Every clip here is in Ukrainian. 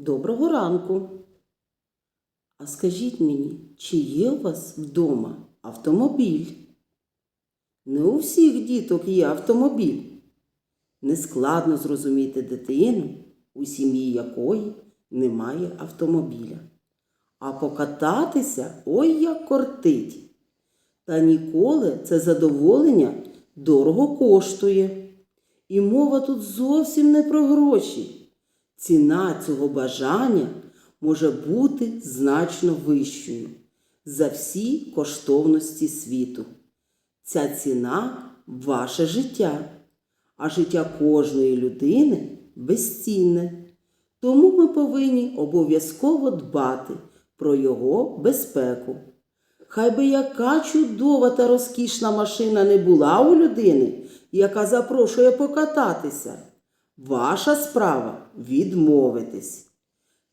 Доброго ранку. А скажіть мені, чи є у вас вдома автомобіль? Не у всіх діток є автомобіль. Нескладно зрозуміти дитину, у сім'ї якої немає автомобіля. А покататися ой як кортить. Та ніколи це задоволення дорого коштує. І мова тут зовсім не про гроші. Ціна цього бажання може бути значно вищою за всі коштовності світу. Ця ціна ваше життя, а життя кожної людини безцінне. Тому ми повинні обов'язково дбати про його безпеку. Хай би яка чудова та розкішна машина не була у людини, яка запрошує покататися. Ваша справа відмовитись.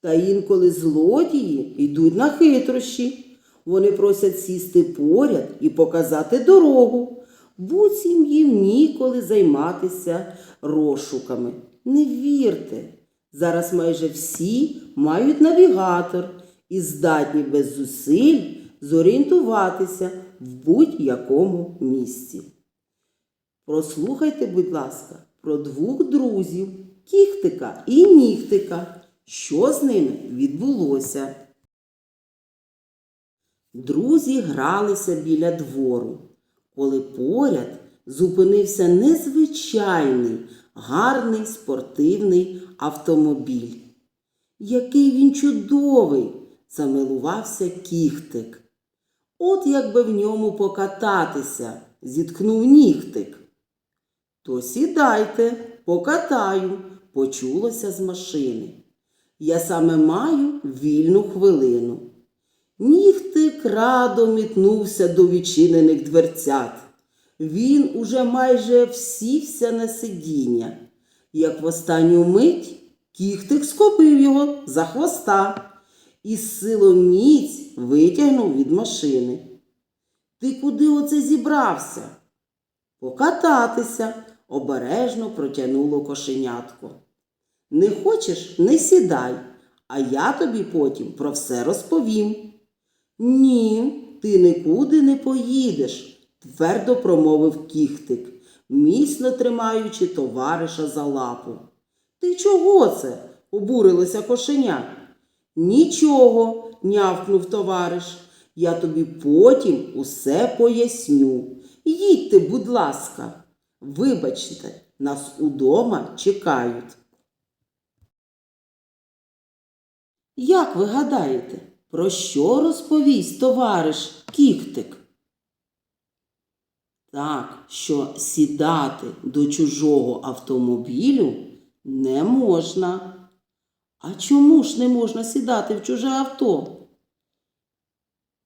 Та інколи злодії йдуть на хитрощі. Вони просять сісти поряд і показати дорогу. Буцім їм ніколи займатися розшуками. Не вірте. Зараз майже всі мають навігатор і здатні без зусиль зорієнтуватися в будь-якому місці. Прослухайте, будь ласка, про двох друзів кіхтика і нігтика. Що з ними відбулося? Друзі гралися біля двору, коли поряд зупинився незвичайний, гарний спортивний автомобіль. Який він чудовий! замилувався кіхтик. От якби в ньому покататися, зіткнув нігтик. То сідайте, покатаю, почулося з машини. Я саме маю вільну хвилину. Нігтик радо мітнувся до відчинених дверцят. Він уже майже всівся на сидіння, як в останню мить кіхтик схопив його за хвоста і з силоміць витягнув від машини. Ти куди оце зібрався? Покататися, обережно протягнуло кошенятко. Не хочеш, не сідай, а я тобі потім про все розповім. Ні, ти нікуди не поїдеш, твердо промовив кіхтик, міцно тримаючи товариша за лапу. Ти чого це? обурилося кошеня. Нічого, нявкнув товариш. Я тобі потім усе поясню. Їдьте, будь ласка. Вибачте, нас удома чекають. Як ви гадаєте, про що розповість товариш Кіхтик? Так, що сідати до чужого автомобілю не можна. А чому ж не можна сідати в чуже авто?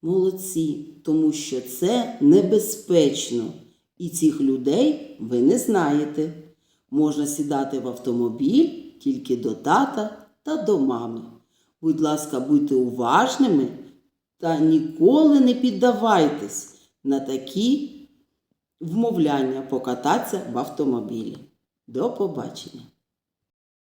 Молодці, тому що це небезпечно, і цих людей ви не знаєте. Можна сідати в автомобіль тільки до тата та до мами. Будь ласка, будьте уважними та ніколи не піддавайтесь на такі вмовляння покататися в автомобілі. До побачення!